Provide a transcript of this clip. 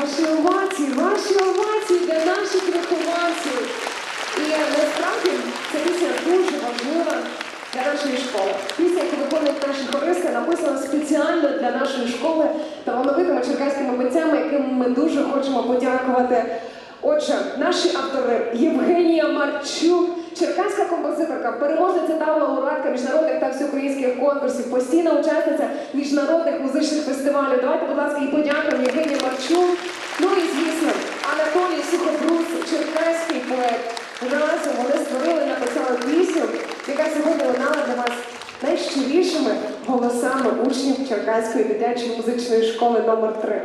Ваші овації, ваші овації для наших вихованців. І насправді ця пісня дуже важлива для нашої школи. Пісня, яку виконують наші хористи, написана спеціально для нашої школи талановитими черкаськими митцями, яким ми дуже хочемо подякувати. Отже, наші автори Євгенія Марчук, черкаська композиторка, переможниця та лауреатка міжнародних та всеукраїнських конкурсів, постійна учасниця міжнародних музичних фестивалів. Давайте, будь ласка, і подякуємо учнів Черкаської дитячої музичної школи номер 3